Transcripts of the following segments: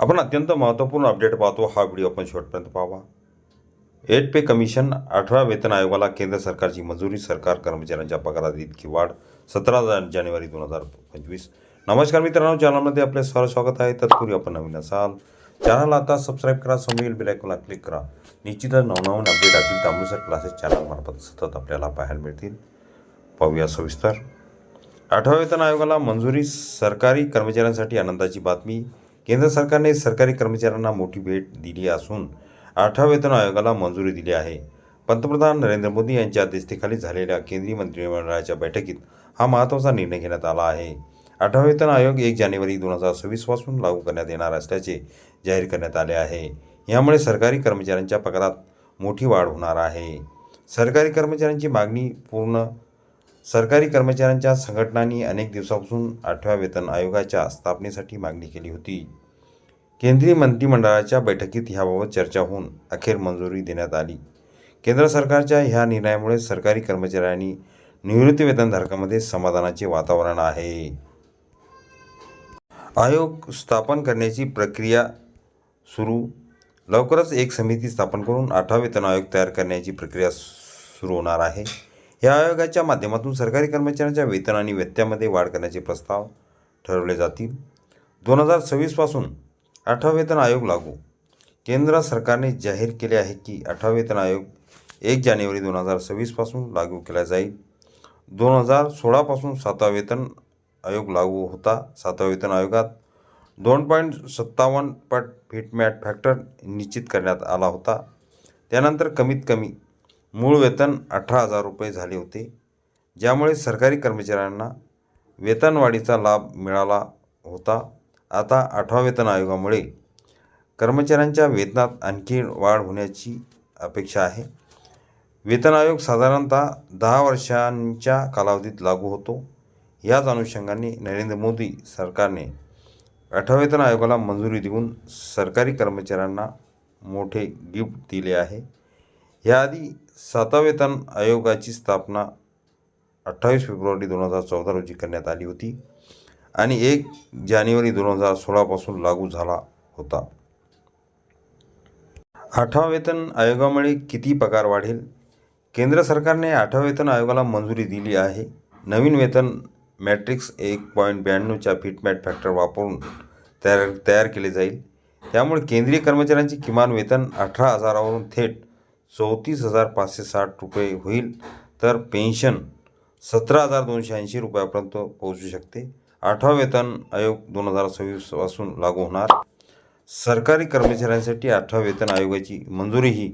आपण अत्यंत महत्त्वपूर्ण अपडेट पाहतो. हा व्हिडिओ आपण शेवटपर्यंत पाहावा. एट पे कमिशन अठरा वेतन आयोगाला केंद्र सरकारची मंजुरी सरकार कर्मचाऱ्यांच्या पगारात इतकी वाढ. सतरा जानेवारी दोन हजार पंचवीस. नमस्कार मित्रांनो चॅनलमध्ये आपले सर स्वागत आहे. तत्पूर्वी आपण नवीन असाल चॅनल आता सबस्क्राईब करा समोरील बेलायकॉनला क्लिक करा. निश्चितच नवनवीन अपडेट असतील तांबूसर क्लासेस चॅनलमार्फत सतत आपल्याला पाहायला मिळतील. पाहूया सविस्तर. आठव्या वेतन आयोगाला मंजुरी सरकारी कर्मचाऱ्यांसाठी आनंदाची बातमी. केंद्र सरकारने सरकारी कर्मचाऱ्यांना मोठी भेट दिली असून आठव्या वेतन आयोगाला मंजुरी दिली आहे. पंतप्रधान नरेंद्र मोदी यांच्या अध्यक्षतेखाली झालेल्या केंद्रीय मंत्रिमंडळाच्या बैठकीत हा महत्त्वाचा निर्णय घेण्यात आला आहे. आठवा वेतन आयोग एक जानेवारी दोन हजार सव्वीसपासून लागू करण्यात येणार असल्याचे जाहीर करण्यात आले आहे. यामुळे सरकारी कर्मचाऱ्यांच्या पगारात मोठी वाढ होणार आहे. सरकारी कर्मचाऱ्यांची मागणी पूर्ण सरकारी कर्मचाऱ्यांच्या संघटनांनी अनेक दिवसापासून आठव्या वेतन आयोगाच्या स्थापनेसाठी मागणी केली होती. केंद्रीय मंत्रिमंडळाच्या बैठकीत ह्याबाबत चर्चा होऊन अखेर मंजुरी देण्यात आली. केंद्र सरकारच्या ह्या निर्णयामुळे सरकारी कर्मचाऱ्यांनी निवृत्ती वेतनधारकामध्ये समाधानाचे वातावरण आहे. आयोग स्थापन करण्याची प्रक्रिया सुरू. लवकरच एक समिती स्थापन करून आठवा वेतन आयोग तयार करण्याची प्रक्रिया सुरू होणार आहे. या आयोगाच्या माध्यमातून सरकारी कर्मचाऱ्यांच्या वेतन आणि व्यत्यामध्ये वाढ करण्याचे प्रस्ताव ठरवले जातील. दोन हजार सव्वीसपासून आठवा वेतन आयोग लागू. केंद्र सरकारने जाहीर केले आहे की आठवा वेतन आयोग एक जानेवारी दोन हजार सव्वीसपासून लागू केला जाईल. दोन हजार सोळापासून सातवा वेतन आयोग लागू होता. सातवा वेतन आयोगात दोन पॉईंट सत्तावन्न पट फिटमॅट फॅक्टर निश्चित करण्यात आला होता. त्यानंतर कमीत कमी मूळ वेतन अठरा हजार रुपये झाले होते. ज्यामुळे सरकारी कर्मचाऱ्यांना वेतनवाढीचा लाभ मिळाला होता. आता आठवा वेतन आयोगामुळे कर्मचाऱ्यांच्या वेतनात आणखी वाढ होण्याची अपेक्षा आहे. वेतन आयोग साधारणतः दहा वर्षांच्या कालावधीत लागू होतो. याच अनुषंगाने नरेंद्र मोदी सरकारने आठव्या वेतन आयोगाला मंजुरी देऊन सरकारी कर्मचाऱ्यांना मोठे गिफ्ट दिले आहे. याआधी सातवा वेतन आयोगाची स्थापना अठ्ठावीस फेब्रुवारी दोन हजार चौदा रोजी करण्यात आली होती आणि एक जानेवारी दोन हजार सोळापासून लागू झाला होता. आठवा वेतन आयोगामुळे किती पगार वाढेल? केंद्र सरकारने आठवा वेतन आयोगाला मंजुरी दिली आहे. नवीन वेतन मॅट्रिक्स एक पॉईंट ब्याण्णवच्या फिटमॅट फॅक्टर वापरून तयार तयार केले जाईल. त्यामुळे केंद्रीय कर्मचाऱ्यांचे किमान वेतन अठरा हजारावरून थेट चौतीस हजार पाचशे साठ रुपये होईल तर पेन्शन सतरा हजार दोनशे ऐंशी रुपयापर्यंत पोहोचू शकते. आठवा वेतन आयोग दोन हजार सव्वीसपासून लागू होणार. सरकारी कर्मचाऱ्यांसाठी आठवा वेतन आयोगाची मंजुरी ही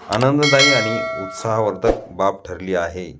आनंददायी आणि उत्साहवर्धक बाब ठरली आहे.